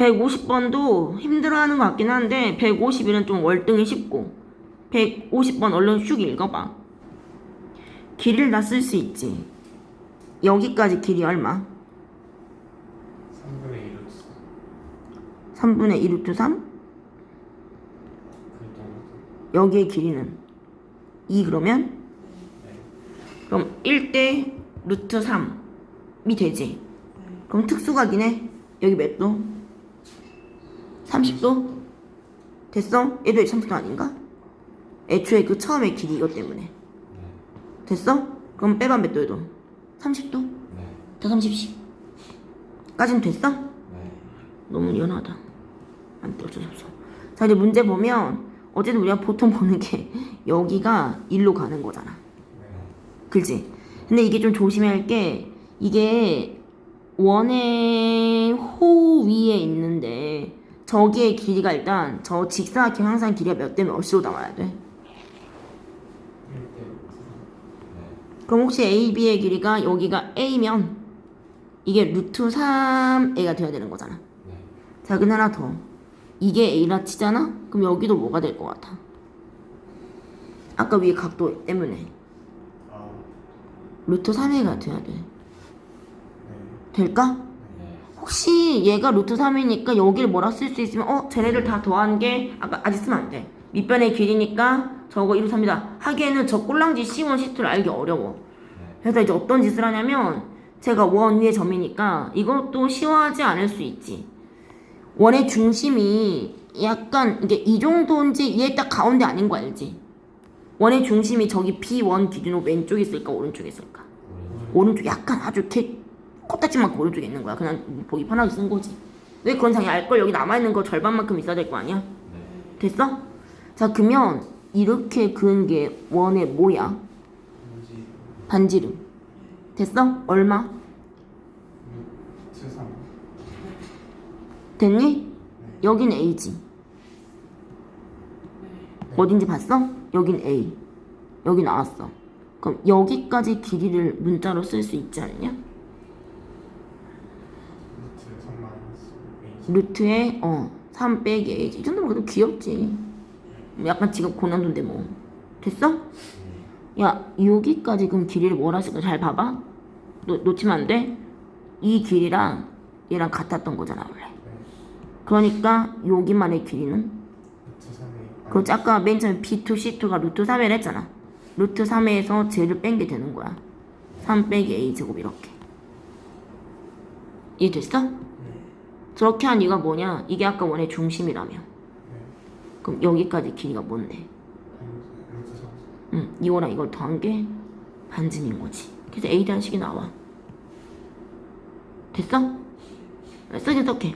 150번도 힘들어하는 것 같긴 한데 151은 좀 월등히 쉽고 150번 얼른 쭉 읽어봐. 길이를 다쓸 수 있지. 여기까지 길이 얼마? 3분의 1을 써. 3분의 2 루트 3? 그랬던 여기의 길이는 2 그러면? 네. 그럼 1대 루트 3이 되지. 그럼 특수각이네. 여기 몇 도? 30도? 됐어? 얘도 30도 아닌가? 애초에 그 처음에 길이 이것 때문에. 네. 됐어? 그럼 빼봐 몇 도에도? 30도? 네. 더 30씩. 까진 됐어? 네. 너무 연하다. 안 돼, 어쩔 수 없어. 자, 이제 문제 보면, 어쨌든 우리가 보통 보는 게, 여기가 일로 가는 거잖아. 네. 그지? 근데 이게 좀 조심해야 할 게, 이게 원의 호 위에 있는데, 저기의 길이가 일단, 저 직사각형 항상 길이가 몇 대 몇으로 나와야 돼. 1대 네. 그럼 혹시 A, B의 길이가 여기가 A면, 이게 루트 3A가 돼야 되는 거잖아. 네. 자, 근데 하나 더. 이게 A라 치잖아? 그럼 여기도 뭐가 될 것 같아? 아까 위에 각도 때문에. 아. 루트 3A가 돼야 돼. 네. 될까? 네. 혹시 얘가 루트 3이니까 여기를 뭐라 쓸 수 있으면, 어, 쟤네들 다 더한 게, 아까 아직 쓰면 안 돼. 밑변의 길이니까 저거 1루 3이다. 하기에는 저 꼴랑지 C1, C2를 알기 어려워. 네. 그래서 이제 어떤 짓을 하냐면, 제가 원 위에 점이니까 이것도 시화하지 않을 수 있지. 원의 중심이 약간 이게 이 정도인지 얘딱 가운데 아닌 거 알지? 원의 중심이 저기 B1 기준으로 왼쪽에 있을까 오른쪽에 있을까? 오른쪽 약간 아주 이렇게 코딱지만큼 오른쪽에 있는 거야. 그냥 보기 편하게 쓴 거지. 왜 그건 자기 알걸 여기 남아 있는 거 절반만큼 있어야 될 거 아니야? 네. 됐어? 자 그러면 이렇게 그은 게 원의 뭐야? 반지름. 됐어? 얼마? 루트 3. 됐니? 여긴 A지. 어딘지 봤어? 여긴 A. 여기 나왔어. 그럼 여기까지 길이를 문자로 쓸 수 있지 않냐? 루트 3 마이너스 A. 루트에 어, 3 빼기 A지. 이 정도면 그래도 귀엽지. 약간 지금 고난도인데 뭐. 됐어? 야, 여기까지 그럼 길이를 쓸까? 잘 봐봐. 놓, 놓치면 안 돼. 이 길이랑 얘랑 같았던 거잖아, 원래. 네. 그러니까 여기만의 길이는 루트 3에. 그렇지 아까 맨 처음에 B2, C2가 루트 3을 했잖아 루트 3에서 쟤를 뺀 게 되는 거야 3 빼기 A 제곱 이렇게 이해됐어? 저렇게 한 이유가 뭐냐 이게 아까 원의 중심이라며 네. 그럼 여기까지 길이가 뭔데 루트 3. 응 이거랑 이걸 더한 게 반지인 거지 그래서 A 대한 식이 나와 됐어? 쓰긴 썩해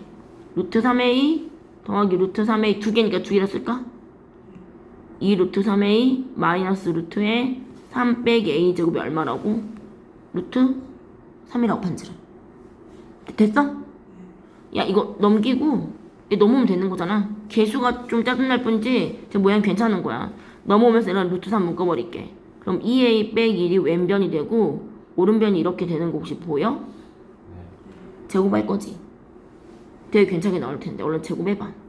루트 3A 더하기 루트 3A 두 개니까 두 개라 쓸까? 2 루트 3A 마이너스 루트에 3 빼기 A 제곱이 얼마라고? 루트 3이라고 반지름 됐어? 야 이거 넘기고 얘 넘으면 되는 거잖아. 개수가 좀 짜증날 뿐이지 제 모양 괜찮은 거야. 넘어오면서 얘랑 루트 3 묶어버릴게. 그럼 2A 빼기 1이 왼변이 되고 오른변이 이렇게 되는 거 혹시 보여? 네. 제곱할 거지? 되게 괜찮게 나올 텐데 얼른 제곱해봐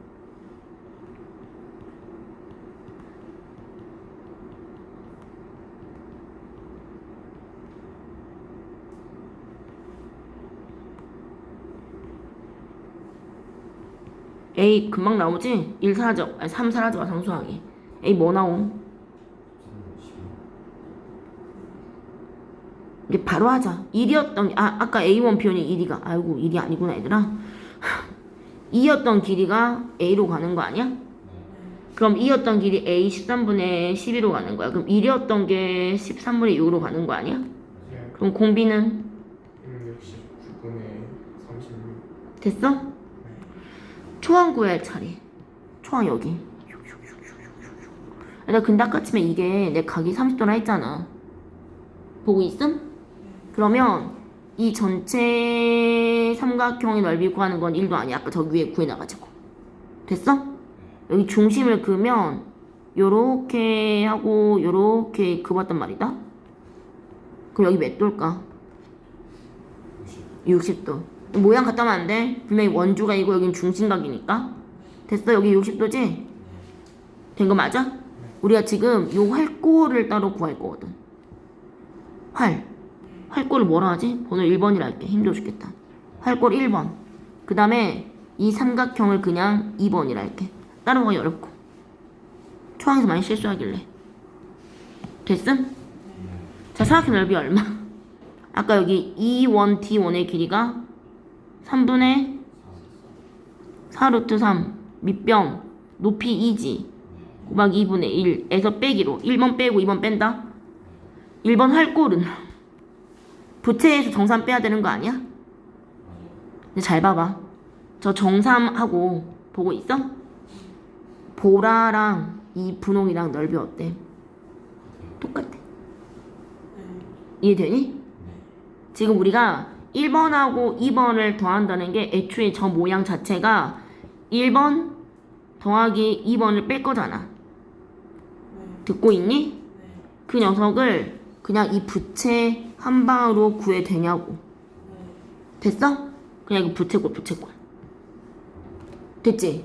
A 금방 나오지? 1 사라져 아니 3 사라져 상수하기 A 뭐 나옴? 이게 바로 하자 1이었던 아 아까 A1 표현이 1이가 아이고 1이 아니구나 얘들아 2였던 길이가 A로 가는 거 아니야? 그럼 2였던 길이 A 13분의 12로 가는 거야 그럼 1이었던 게 13분의 6으로 가는 거 아니야? 네. 그럼 공비는 169분의 36. 됐어? 초항 구할 차례. 초항 여기. 나 근데 아까 치면 이게 내 각이 30도라 했잖아. 보고 있음? 그러면 이 전체 삼각형의 넓이 구하는 건 1도 아니야. 아까 저기 위에 구해놔가지고. 됐어? 여기 중심을 그으면 요렇게 하고 요렇게 그었단 말이다. 그럼 여기 몇 도일까? 60도. 모양 갖다 하면 안 돼. 분명히 원주가 이고 여긴 중심각이니까. 됐어? 여기 60도지? 된 거 맞아? 우리가 지금 요 활골을 따로 구할 거거든. 활. 활골을 뭐라 하지? 번호 1번이라 할게. 힘들어 죽겠다. 활골 1번. 그 다음에 이 삼각형을 그냥 2번이라 할게. 다른 거 어렵고. 초항에서 많이 실수하길래. 됐음? 자, 사각형 넓이 얼마? 아까 여기 E1, D1의 길이가 3분의 4 루트 3 밑변 높이 2지 곱하기 2분의 1에서 빼기로 1번 빼고 2번 뺀다 1번 활골은 부채에서 정삼 빼야 되는 거 아니야? 근데 잘 봐봐 저 정삼하고 보고 있어? 보라랑 이 분홍이랑 넓이 어때? 똑같아 이해되니? 지금 우리가 1번하고 2번을 더한다는 게 애초에 저 모양 자체가 1번 더하기 2번을 뺄 거잖아. 듣고 있니? 그 녀석을 그냥 이 부채 한 방으로 구해 되냐고. 됐어? 그냥 이거 부채꼴 부채꼴. 됐지?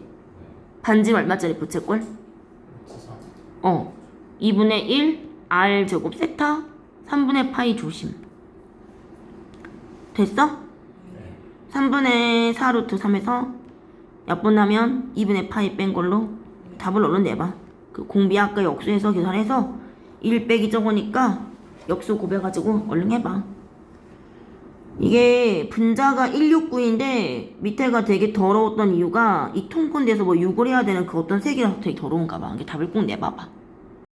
반지 얼마짜리 부채꼴? 루트 3 어. 2분의 1 r 제곱 세타 3분의 파이 조심. 됐어? 3분의 4 루트 3에서 약분하면 2분의 파이 뺀 걸로 답을 얼른 내봐. 그 공비 아까 역수해서 계산해서 1 빼기 적으니까 역수 곱해가지고 얼른 해봐. 이게 분자가 169인데 밑에가 되게 더러웠던 이유가 이 통콘대에서 뭐 6을 해야 되는 그 어떤 색이라서 되게 더러운가 봐. 이게 답을 꼭 내봐봐.